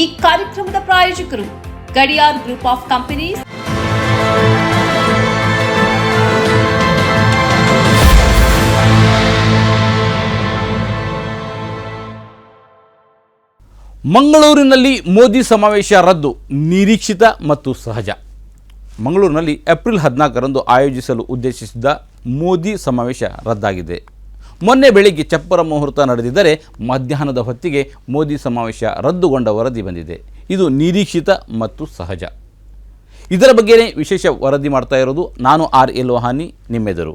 ಈ ಕಾರ್ಯಕ್ರಮದ ಪ್ರಾಯೋಜಕರು ಗಡಿಯಾರ್ ಗ್ರೂಪ್ ಆಫ್ ಕಂಪನೀಸ್. ಮಂಗಳೂರಿನಲ್ಲಿ ಮೋದಿ ಸಮಾವೇಶ ರದ್ದು, ನಿರೀಕ್ಷಿತ ಮತ್ತು ಸಹಜ. ಮಂಗಳೂರಿನಲ್ಲಿ ಏಪ್ರಿಲ್ ಹದಿನಾಲ್ಕರಂದು ಆಯೋಜಿಸಲು ಉದ್ದೇಶಿಸಿದ್ದ ಮೋದಿ ಸಮಾವೇಶ ರದ್ದಾಗಿದೆ. ಮೊನ್ನೆ ಬೆಳಿಗ್ಗೆ ಚಪ್ಪರ ಮುಹೂರ್ತ ನಡೆದಿದ್ದರೆ ಮಧ್ಯಾಹ್ನದ ಹೊತ್ತಿಗೆ ಮೋದಿ ಸಮಾವೇಶ ರದ್ದುಗೊಂಡ ವರದಿ ಬಂದಿದೆ. ಇದು ನಿರೀಕ್ಷಿತ ಮತ್ತು ಸಹಜ. ಇದರ ಬಗ್ಗೆನೇ ವಿಶೇಷ ವರದಿ ಮಾಡ್ತಾ ಇರೋದು ನಾನು ಆರ್ ಎಲ್ ವಹಾನಿ, ನಿಮ್ಮೆದುರು.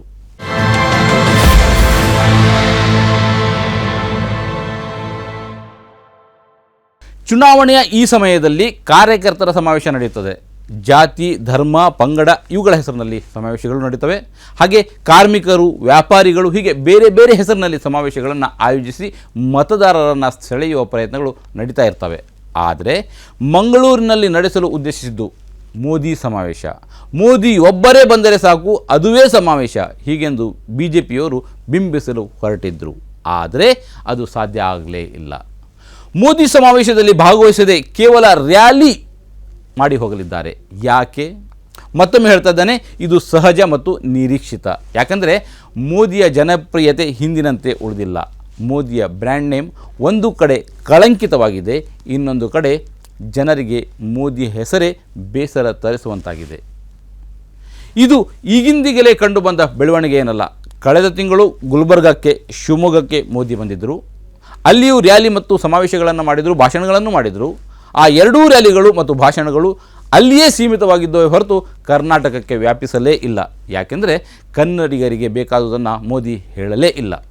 ಚುನಾವಣೆಯ ಈ ಸಮಯದಲ್ಲಿ ಕಾರ್ಯಕರ್ತರ ಸಮಾವೇಶ ನಡೆಯುತ್ತದೆ. ಜಾತಿ, ಧರ್ಮ, ಪಂಗಡ ಇವುಗಳ ಹೆಸರಿನಲ್ಲಿ ಸಮಾವೇಶಗಳು ನಡೀತವೆ. ಹಾಗೆ ಕಾರ್ಮಿಕರು, ವ್ಯಾಪಾರಿಗಳು ಹೀಗೆ ಬೇರೆ ಬೇರೆ ಹೆಸರಿನಲ್ಲಿ ಸಮಾವೇಶಗಳನ್ನು ಆಯೋಜಿಸಿ ಮತದಾರರನ್ನು ಸೆಳೆಯುವ ಪ್ರಯತ್ನಗಳು ನಡೀತಾ ಇರ್ತವೆ. ಆದರೆ ಮಂಗಳೂರಿನಲ್ಲಿ ನಡೆಸಲು ಉದ್ದೇಶಿಸಿದ್ದು ಮೋದಿ ಸಮಾವೇಶ. ಮೋದಿ ಒಬ್ಬರೇ ಬಂದರೆ ಸಾಕು, ಅದುವೇ ಸಮಾವೇಶ ಹೀಗೆಂದು ಬಿ ಜೆ ಪಿಯವರು ಬಿಂಬಿಸಲು ಹೊರಟಿದ್ದರು ಆದರೆ ಅದು ಸಾಧ್ಯ ಆಗಲೇ ಇಲ್ಲ. ಮೋದಿ ಸಮಾವೇಶದಲ್ಲಿ ಭಾಗವಹಿಸದೆ ಕೇವಲ ರ್ಯಾಲಿ ಮಾಡಿ ಹೋಗಲಿದ್ದಾರೆ. ಯಾಕೆ? ಮತ್ತೊಮ್ಮೆ ಹೇಳ್ತಾ ಇದ್ದಾನೆ, ಇದು ಸಹಜ ಮತ್ತು ನಿರೀಕ್ಷಿತ. ಯಾಕಂದರೆ ಮೋದಿಯ ಜನಪ್ರಿಯತೆ ಹಿಂದಿನಂತೆ ಉಳಿದಿಲ್ಲ. ಮೋದಿಯ ಬ್ರ್ಯಾಂಡ್ ನೇಮ್ ಒಂದು ಕಡೆ ಕಳಂಕಿತವಾಗಿದೆ, ಇನ್ನೊಂದು ಕಡೆ ಜನರಿಗೆ ಮೋದಿ ಹೆಸರೇ ಬೇಸರ ತರಿಸುವಂತಾಗಿದೆ. ಇದು ಈಗಿಂದಿಗಲೇ ಕಂಡುಬಂದ ಬೆಳವಣಿಗೆ ಏನಲ್ಲ. ಕಳೆದ ತಿಂಗಳು ಗುಲ್ಬರ್ಗಕ್ಕೆ, ಶಿವಮೊಗ್ಗಕ್ಕೆ ಮೋದಿ ಬಂದಿದ್ದರು. ಅಲ್ಲಿಯೂ ರ್ಯಾಲಿ ಮತ್ತು ಸಮಾವೇಶಗಳನ್ನು ಮಾಡಿದರು, ಭಾಷಣಗಳನ್ನು ಮಾಡಿದರು. ಆ ಎರಡೂ ರ್ಯಾಲಿಗಳು ಮತ್ತು ಭಾಷಣಗಳು ಅಲ್ಲಿಯೇ ಸೀಮಿತವಾಗಿದ್ದವೇ ಹೊರತು ಕರ್ನಾಟಕಕ್ಕೆ ವ್ಯಾಪಿಸಲೇ ಇಲ್ಲ. ಯಾಕೆಂದರೆ ಕನ್ನಡಿಗರಿಗೆ ಬೇಕಾದುದನ್ನು ಮೋದಿ ಹೇಳಲೇ ಇಲ್ಲ.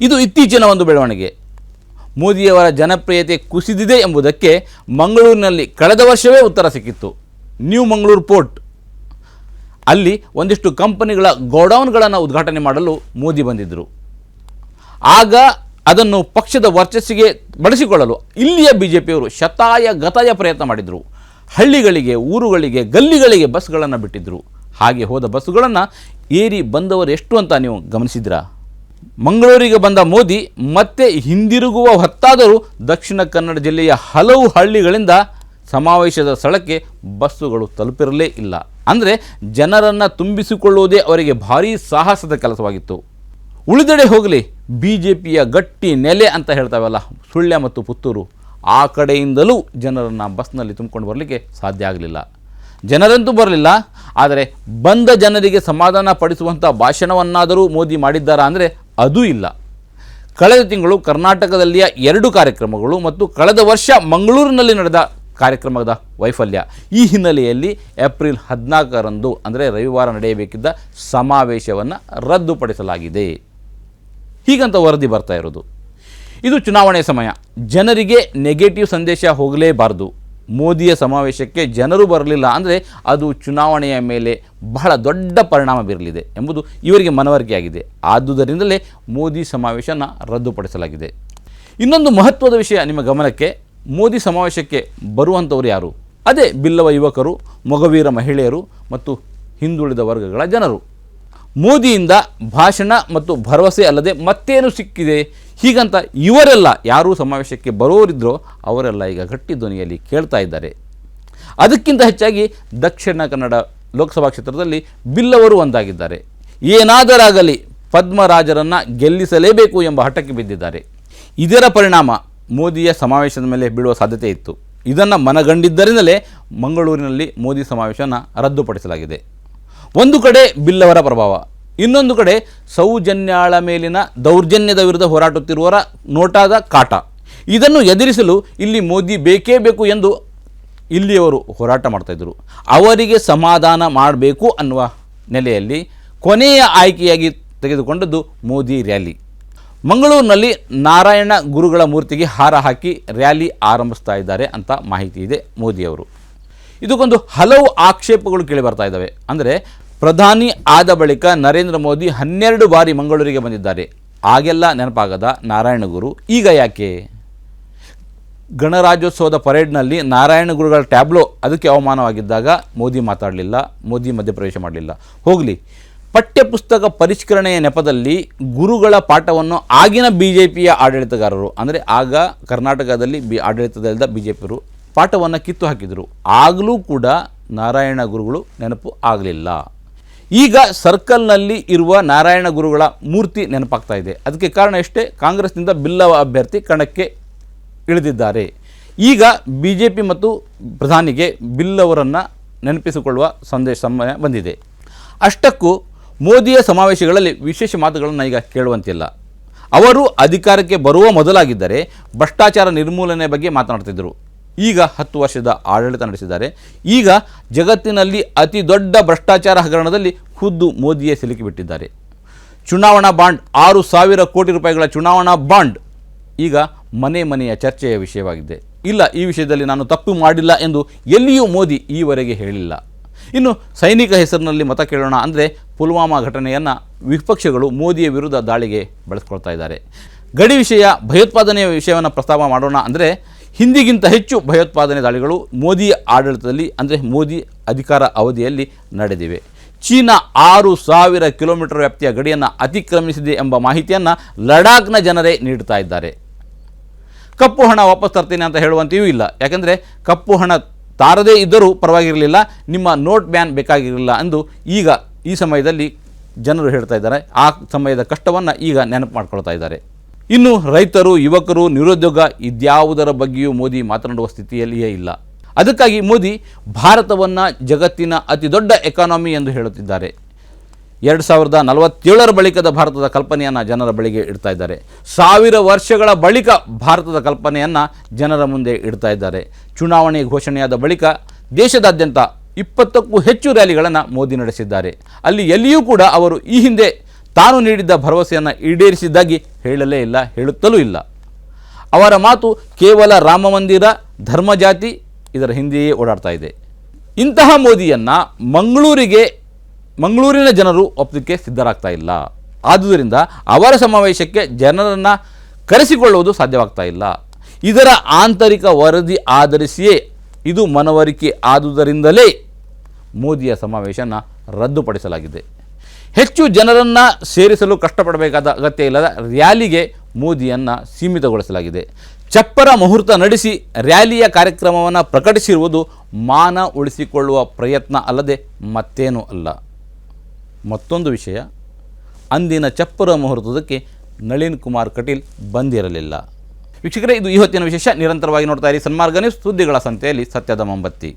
ಇದು ಇತ್ತೀಚಿನ ಒಂದು ಬೆಳವಣಿಗೆ. ಮೋದಿಯವರ ಜನಪ್ರಿಯತೆ ಕುಸಿದಿದೆ ಎಂಬುದಕ್ಕೆ ಮಂಗಳೂರಿನಲ್ಲಿ ಕಳೆದ ವರ್ಷವೇ ಉತ್ತರ ಸಿಕ್ಕಿತ್ತು. New Mangaluru port. ಅಲ್ಲಿ ಒಂದಿಷ್ಟು ಕಂಪನಿಗಳ ಗೋಡೌನ್ಗಳನ್ನು ಉದ್ಘಾಟನೆ ಮಾಡಲು ಮೋದಿ ಬಂದಿದ್ದರು ಆಗ ಅದನ್ನು ಪಕ್ಷದ ವರ್ಚಸ್ಸಿಗೆ ಬಳಸಿಕೊಳ್ಳಲು ಇಲ್ಲಿಯ ಬಿ ಜೆ ಪಿಯವರು ಶತಾಯ ಗತಾಯ ಪ್ರಯತ್ನ ಮಾಡಿದರು. ಹಳ್ಳಿಗಳಿಗೆ, ಊರುಗಳಿಗೆ, ಗಲ್ಲಿಗಳಿಗೆ ಬಸ್ಗಳನ್ನು ಬಿಟ್ಟಿದ್ದರು ಹಾಗೆ ಹೋದ ಬಸ್ಸುಗಳನ್ನು ಏರಿ ಬಂದವರು ಎಷ್ಟು ಅಂತ ನೀವು ಗಮನಿಸಿದ್ರಾ ಮಂಗಳೂರಿಗೆ ಬಂದ ಮೋದಿ ಮತ್ತೆ ಹಿಂದಿರುಗುವ ಹೊತ್ತಾದರೂ ದಕ್ಷಿಣ ಕನ್ನಡ ಜಿಲ್ಲೆಯ ಹಲವು ಹಳ್ಳಿಗಳಿಂದ ಸಮಾವೇಶದ ಸ್ಥಳಕ್ಕೆ ಬಸ್ಸುಗಳು ತಲುಪಿರಲೇ ಇಲ್ಲ. ಅಂದರೆ ಜನರನ್ನು ತುಂಬಿಸಿಕೊಳ್ಳುವುದೇ ಅವರಿಗೆ ಭಾರೀ ಸಾಹಸದ ಕೆಲಸವಾಗಿತ್ತು. ಉಳಿದೆಡೆ ಹೋಗಲಿ. ಬಿ ಜೆ ಪಿಯ ಗಟ್ಟಿ ನೆಲೆ ಅಂತ ಹೇಳ್ತಾವಲ್ಲ, ಸುಳ್ಯ ಮತ್ತು ಪುತ್ತೂರು, ಆ ಕಡೆಯಿಂದಲೂ ಜನರನ್ನು ಬಸ್ನಲ್ಲಿ ತುಂಬಿಕೊಂಡು ಬರಲಿಕ್ಕೆ ಸಾಧ್ಯ ಆಗಲಿಲ್ಲ. ಜನರಂತೂ ಬರಲಿಲ್ಲ, ಆದರೆ ಬಂದ ಜನರಿಗೆ ಸಮಾಧಾನ ಪಡಿಸುವಂಥ ಭಾಷಣವನ್ನಾದರೂ ಮೋದಿ ಮಾಡಿದ್ದಾರಾ ಅಂದರೆ ಅದೂ ಇಲ್ಲ. ಕಳೆದ ತಿಂಗಳು ಕರ್ನಾಟಕದಲ್ಲಿಯ ಎರಡು ಕಾರ್ಯಕ್ರಮಗಳು ಮತ್ತು ಕಳೆದ ವರ್ಷ ಮಂಗಳೂರಿನಲ್ಲಿ ನಡೆದ ಕಾರ್ಯಕ್ರಮದ ವೈಫಲ್ಯ. ಈ ಹಿನ್ನೆಲೆಯಲ್ಲಿ ಏಪ್ರಿಲ್ ಹದಿನಾಲ್ಕರಂದು, ಅಂದರೆ ರವಿವಾರ ನಡೆಯಬೇಕಿದ್ದ ಸಮಾವೇಶವನ್ನು ರದ್ದುಪಡಿಸಲಾಗಿದೆ. ಹೀಗಂತ ವರದಿ ಬರ್ತಾ ಇರೋದು. ಇದು ಚುನಾವಣೆ ಸಮಯ. ಜನರಿಗೆ ನೆಗೆಟಿವ್ ಸಂದೇಶ ಹೋಗಲೇಬಾರದು. ಮೋದಿಯ ಸಮಾವೇಶಕ್ಕೆ ಜನರು ಬರಲಿಲ್ಲ ಅಂದರೆ ಅದು ಚುನಾವಣೆಯ ಮೇಲೆ ಬಹಳ ದೊಡ್ಡ ಪರಿಣಾಮ ಬೀರಲಿದೆ ಎಂಬುದು ಇವರಿಗೆ ಮನವರಿಕೆಯಾಗಿದೆ ಆದುದರಿಂದಲೇ ಮೋದಿ ಸಮಾವೇಶನ ರದ್ದುಪಡಿಸಲಾಗಿದೆ. ಇನ್ನೊಂದು ಮಹತ್ವದ ವಿಷಯ ನಿಮ್ಮ ಗಮನಕ್ಕೆ. ಮೋದಿ ಸಮಾವೇಶಕ್ಕೆ ಬರುವಂಥವ್ರು ಯಾರು? ಅದೇ ಬಿಲ್ಲವ ಯುವಕರು, ಮೊಗವೀರ ಮಹಿಳೆಯರು ಮತ್ತು ಹಿಂದುಳಿದ ವರ್ಗಗಳ ಜನರು. ಮೋದಿಯಿಂದ ಭಾಷಣ ಮತ್ತು ಭರವಸೆ ಅಲ್ಲದೆ ಮತ್ತೇನು ಸಿಕ್ಕಿದೆ? ಹೀಗಂತ ಇವರೆಲ್ಲ ಯಾರೂ ಸಮಾವೇಶಕ್ಕೆ ಬರೋರಿದ್ರೋ ಅವರೆಲ್ಲ ಈಗ ಗಟ್ಟಿ ಧ್ವನಿಯಲ್ಲಿ ಕೇಳ್ತಾ ಇದ್ದಾರೆ. ಅದಕ್ಕಿಂತ ಹೆಚ್ಚಾಗಿ ದಕ್ಷಿಣ ಕನ್ನಡ ಲೋಕಸಭಾ ಕ್ಷೇತ್ರದಲ್ಲಿ ಬಿಲ್ಲವರು ಒಂದಾಗಿದ್ದಾರೆ. ಏನಾದರಾಗಲಿ ಪದ್ಮರಾಜರನ್ನು ಗೆಲ್ಲಿಸಲೇಬೇಕು ಎಂಬ ಹಠಕ್ಕೆ ಬಿದ್ದಿದ್ದಾರೆ. ಇದರ ಪರಿಣಾಮ ಮೋದಿಯ ಸಮಾವೇಶದ ಮೇಲೆ ಬೀಳುವ ಸಾಧ್ಯತೆ ಇತ್ತು. ಇದನ್ನು ಮನಗಂಡಿದ್ದರಿಂದಲೇ ಮಂಗಳೂರಿನಲ್ಲಿ ಮೋದಿ ಸಮಾವೇಶನ ರದ್ದುಪಡಿಸಲಾಗಿದೆ. ಒಂದು ಕಡೆ ಬಿಲ್ಲವರ ಪ್ರಭಾವ, ಇನ್ನೊಂದು ಕಡೆ ಸೌಜನ್ಯಾಳ ಮೇಲಿನ ದೌರ್ಜನ್ಯದ ವಿರುದ್ಧ ಹೋರಾಡುತ್ತಿರುವವರ ನೋಟಾದ ಕಾಟ. ಇದನ್ನು ಎದುರಿಸಲು ಇಲ್ಲಿ ಮೋದಿ ಬೇಕೇ ಬೇಕು ಎಂದು ಇಲ್ಲಿಯವರು ಹೋರಾಟ ಮಾಡ್ತಾಯಿದ್ರು ಅವರಿಗೆ ಸಮಾಧಾನ ಮಾಡಬೇಕು ಅನ್ನುವ ನೆಲೆಯಲ್ಲಿ ಕೊನೆಯ ಆಯ್ಕೆಯಾಗಿ ತೆಗೆದುಕೊಂಡದ್ದು ಮೋದಿ ರ್ಯಾಲಿ. ಮಂಗಳೂರಿನಲ್ಲಿ ನಾರಾಯಣ ಗುರುಗಳ ಮೂರ್ತಿಗೆ ಹಾರ ಹಾಕಿ ರ್ಯಾಲಿ ಆರಂಭಿಸ್ತಾ ಇದ್ದಾರೆ ಅಂತ ಮಾಹಿತಿ ಇದೆ ಮೋದಿಯವರು. ಇದಕ್ಕೊಂದು ಹಲವು ಆಕ್ಷೇಪಗಳು ಕೇಳಿ ಬರ್ತಾ ಇದ್ದಾವೆ. ಅಂದರೆ ಪ್ರಧಾನಿ ಆದ ಬಳಿಕ ನರೇಂದ್ರ ಮೋದಿ ಹನ್ನೆರಡು ಬಾರಿ ಮಂಗಳೂರಿಗೆ ಬಂದಿದ್ದಾರೆ. ಆಗೆಲ್ಲ ನೆನಪಾಗದ ನಾರಾಯಣಗುರು ಈಗ ಯಾಕೆ? ಗಣರಾಜ್ಯೋತ್ಸವದ ಪರೇಡ್ನಲ್ಲಿ ನಾರಾಯಣ ಗುರುಗಳ ಟ್ಯಾಬ್ಲೋ ಅದಕ್ಕೆ ಅವಮಾನವಾಗಿದ್ದಾಗ ಮೋದಿ ಮಾತಾಡಲಿಲ್ಲ, ಮೋದಿ ಮಧ್ಯಪ್ರವೇಶ ಮಾಡಲಿಲ್ಲ. ಹೋಗಲಿ. ಪಠ್ಯಪುಸ್ತಕ ಪರಿಷ್ಕರಣೆಯ ನೆಪದಲ್ಲಿ ಗುರುಗಳ ಪಾಠವನ್ನು ಆಗಿನ ಬಿ ಜೆ ಪಿಯ ಆಡಳಿತಗಾರರು, ಅಂದರೆ ಆಗ ಕರ್ನಾಟಕದಲ್ಲಿ ಬಿ, ಆಡಳಿತದಲ್ಲಿದ್ದ ಬಿ ಜೆ ಪಿಯವರು ಪಾಠವನ್ನು ಕಿತ್ತು ಹಾಕಿದರು. ಆಗಲೂ ಕೂಡ ನಾರಾಯಣ ಗುರುಗಳು ನೆನಪು ಆಗಲಿಲ್ಲ. ಈಗ ಸರ್ಕಲ್ನಲ್ಲಿ ಇರುವ ನಾರಾಯಣ ಗುರುಗಳ ಮೂರ್ತಿ ನೆನಪಾಗ್ತಾ ಇದೆ. ಅದಕ್ಕೆ ಕಾರಣ ಎಷ್ಟೇ? ಕಾಂಗ್ರೆಸ್ನಿಂದ ಬಿಲ್ಲವ ಅಭ್ಯರ್ಥಿ ಕಣಕ್ಕೆ ಇಳಿದಿದ್ದಾರೆ. ಈಗ ಬಿ ಜೆ ಪಿ ಮತ್ತು ಪ್ರಧಾನಿಗೆ ಬಿಲ್ಲವರನ್ನು ನೆನಪಿಸಿಕೊಳ್ಳುವ ಸಂದೇಶ ಸಮಯ ಬಂದಿದೆ. ಅಷ್ಟಕ್ಕೂ ಮೋದಿಯ ಸಮಾವೇಶಗಳಲ್ಲಿ ವಿಶೇಷ ಮಾತುಗಳನ್ನು ಈಗ ಕೇಳುವಂತಿಲ್ಲ. ಅವರು ಅಧಿಕಾರಕ್ಕೆ ಬರುವ ಮೊದಲಾಗಿದ್ದರೆ ಭ್ರಷ್ಟಾಚಾರ ನಿರ್ಮೂಲನೆ ಬಗ್ಗೆ ಮಾತನಾಡ್ತಿದ್ದರು ಈಗ ಹತ್ತು ವರ್ಷದ ಆಡಳಿತ ನಡೆಸಿದ್ದಾರೆ. ಈಗ ಜಗತ್ತಿನಲ್ಲಿ ಅತಿ ದೊಡ್ಡ ಭ್ರಷ್ಟಾಚಾರ ಹಗರಣದಲ್ಲಿ ಖುದ್ದು ಮೋದಿಯೇ ಸಿಲುಕಿಬಿಟ್ಟಿದ್ದಾರೆ ಚುನಾವಣಾ ಬಾಂಡ್, ಆರು ಸಾವಿರ ಕೋಟಿ ರೂಪಾಯಿಗಳ ಚುನಾವಣಾ ಬಾಂಡ್ ಈಗ ಮನೆ ಮನೆಯ ಚರ್ಚೆಯ ವಿಷಯವಾಗಿದೆ. ಇಲ್ಲ, ಈ ವಿಷಯದಲ್ಲಿ ನಾನು ತಪ್ಪು ಮಾಡಿಲ್ಲ ಎಂದು ಎಲ್ಲಿಯೂ ಮೋದಿ ಈವರೆಗೆ ಹೇಳಿಲ್ಲ. ಇನ್ನು ಸೈನಿಕ ಹೆಸರಿನಲ್ಲಿ ಮತ ಕೇಳೋಣ ಅಂದರೆ ಪುಲ್ವಾಮಾ ಘಟನೆಯನ್ನು ವಿಪಕ್ಷಗಳು ಮೋದಿಯ ವಿರುದ್ಧ ದಾಳಿಗೆ ಬಳಸ್ಕೊಳ್ತಾ ಇದ್ದಾರೆ. ಗಡಿ ವಿಷಯ, ಭಯೋತ್ಪಾದನೆಯ ವಿಷಯವನ್ನು ಪ್ರಸ್ತಾಪ ಮಾಡೋಣ ಅಂದರೆ ಹಿಂದಿಗಿಂತ ಹೆಚ್ಚು ಭಯೋತ್ಪಾದನೆ ದಾಳಿಗಳು ಮೋದಿ ಆಡಳಿತದಲ್ಲಿ, ಅಂದರೆ ಮೋದಿ ಅಧಿಕಾರ ಅವಧಿಯಲ್ಲಿ ನಡೆದಿವೆ. ಚೀನಾ ಆರು ಸಾವಿರ ಕಿಲೋಮೀಟರ್ ವ್ಯಾಪ್ತಿಯ ಗಡಿಯನ್ನು ಅತಿಕ್ರಮಿಸಿದೆ ಎಂಬ ಮಾಹಿತಿಯನ್ನು ಲಡಾಖ್ನ ಜನರೇ ನೀಡ್ತಾ ಇದ್ದಾರೆ. ಕಪ್ಪು ಹಣ ವಾಪಸ್ ತರ್ತೀನಿ ಅಂತ ಹೇಳುವಂತೆಯೂ ಇಲ್ಲ. ಯಾಕೆಂದರೆ ಕಪ್ಪು ಹಣ ತಾರದೇ ಇದ್ದರೂ ಪರವಾಗಿರಲಿಲ್ಲ, ನಿಮ್ಮ ನೋಟ್ ಬ್ಯಾನ್ ಬೇಕಾಗಿರಲಿಲ್ಲ ಎಂದು ಈಗ ಈ ಸಮಯದಲ್ಲಿ ಜನರು ಹೇಳ್ತಾ ಇದ್ದಾರೆ. ಆ ಸಮಯದ ಕಷ್ಟವನ್ನು ಈಗ ನೆನಪು ಮಾಡ್ಕೊಳ್ತಾ ಇದ್ದಾರೆ. ಇನ್ನು ರೈತರು, ಯುವಕರು, ನಿರುದ್ಯೋಗ ಇದ್ಯಾವುದರ ಬಗ್ಗೆಯೂ ಮೋದಿ ಮಾತನಾಡುವ ಸ್ಥಿತಿಯಲ್ಲಿಯೇ ಇಲ್ಲ. ಅದಕ್ಕಾಗಿ ಮೋದಿ ಭಾರತವನ್ನು ಜಗತ್ತಿನ ಅತಿ ದೊಡ್ಡ ಎಕಾನಮಿ ಎಂದು ಹೇಳುತ್ತಿದ್ದಾರೆ. ಎರಡು ಸಾವಿರದ ನಲವತ್ತೇಳರ ಬಳಿಕದ ಭಾರತದ ಕಲ್ಪನೆಯನ್ನು ಜನರ ಬಳಿಗೆ ಇಡ್ತಾ ಇದ್ದಾರೆ. ಸಾವಿರ ವರ್ಷಗಳ ಬಳಿಕ ಭಾರತದ ಕಲ್ಪನೆಯನ್ನು ಜನರ ಮುಂದೆ ಇಡ್ತಾ ಇದ್ದಾರೆ. ಚುನಾವಣೆ ಘೋಷಣೆಯಾದ ಬಳಿಕ ದೇಶದಾದ್ಯಂತ ಇಪ್ಪತ್ತಕ್ಕೂ ಹೆಚ್ಚು ರ್ಯಾಲಿಗಳನ್ನು ಮೋದಿ ನಡೆಸಿದ್ದಾರೆ. ಅಲ್ಲಿ ಎಲ್ಲಿಯೂ ಕೂಡ ಅವರು ಈ ಹಿಂದೆ ತಾನು ನೀಡಿದ್ದ ಭರವಸೆಯನ್ನು ಈಡೇರಿಸಿದ್ದಾಗಿ ಹೇಳಲೇ ಇಲ್ಲ, ಹೇಳುತ್ತಲೂ ಇಲ್ಲ. ಅವರ ಮಾತು ಕೇವಲ ರಾಮ ಮಂದಿರ ಧರ್ಮಜಾತಿ ಇದರ ಹಿಂದೆಯೇ ಓಡಾಡ್ತಾ ಇದೆ. ಇಂತಹ ಮೋದಿಯನ್ನು ಮಂಗಳೂರಿಗೆ, ಮಂಗಳೂರಿನ ಜನರು ಒಪ್ಪಲಿಕ್ಕೆ ಸಿದ್ಧರಾಗ್ತಾ ಇಲ್ಲ. ಆದುದರಿಂದ ಅವರ ಸಮಾವೇಶಕ್ಕೆ ಜನರನ್ನು ಕರೆಸಿಕೊಳ್ಳುವುದು ಸಾಧ್ಯವಾಗ್ತಾ ಇಲ್ಲ. ಇದರ ಆಂತರಿಕ ವರದಿ ಆಧರಿಸಿಯೇ ಇದು ಮನವರಿಕೆ ಆದುದರಿಂದಲೇ ಮೋದಿಯ ಸಮಾವೇಶನ ರದ್ದುಪಡಿಸಲಾಗಿದೆ. ಹೆಚ್ಚು ಜನರನ್ನು ಸೇರಿಸಲು ಕಷ್ಟಪಡಬೇಕಾದ ಅಗತ್ಯ ಇಲ್ಲದ ರ್ಯಾಲಿಗೆ ಮೋದಿಯನ್ನು ಸೀಮಿತಗೊಳಿಸಲಾಗಿದೆ. ಚಪ್ಪರ ಮುಹೂರ್ತ ನಡೆಸಿ ರ್ಯಾಲಿಯ ಕಾರ್ಯಕ್ರಮವನ್ನು ಪ್ರಕಟಿಸಿರುವುದು ಮಾನ ಉಳಿಸಿಕೊಳ್ಳುವ ಪ್ರಯತ್ನ ಅಲ್ಲದೆ ಮತ್ತೇನೂ ಅಲ್ಲ. ಮತ್ತೊಂದು ವಿಷಯ, ಅಂದಿನ ಚಪ್ಪರ ಮುಹೂರ್ತದಕ್ಕೆ ನಳಿನ್ ಕುಮಾರ್ ಕಟೀಲ್ ಬಂದಿರಲಿಲ್ಲ. ವೀಕ್ಷಕರೇ, ಇದು ಇವತ್ತಿನ ವಿಶೇಷ. ನಿರಂತರವಾಗಿ ನೋಡ್ತಾ ಇರಿ ಸನ್ಮಾರ್ಗ ಸುದ್ದಿಗಳ ಸಂತೆಯಲ್ಲಿ ಸತ್ಯದ ಮೊಂಬತ್ತಿ.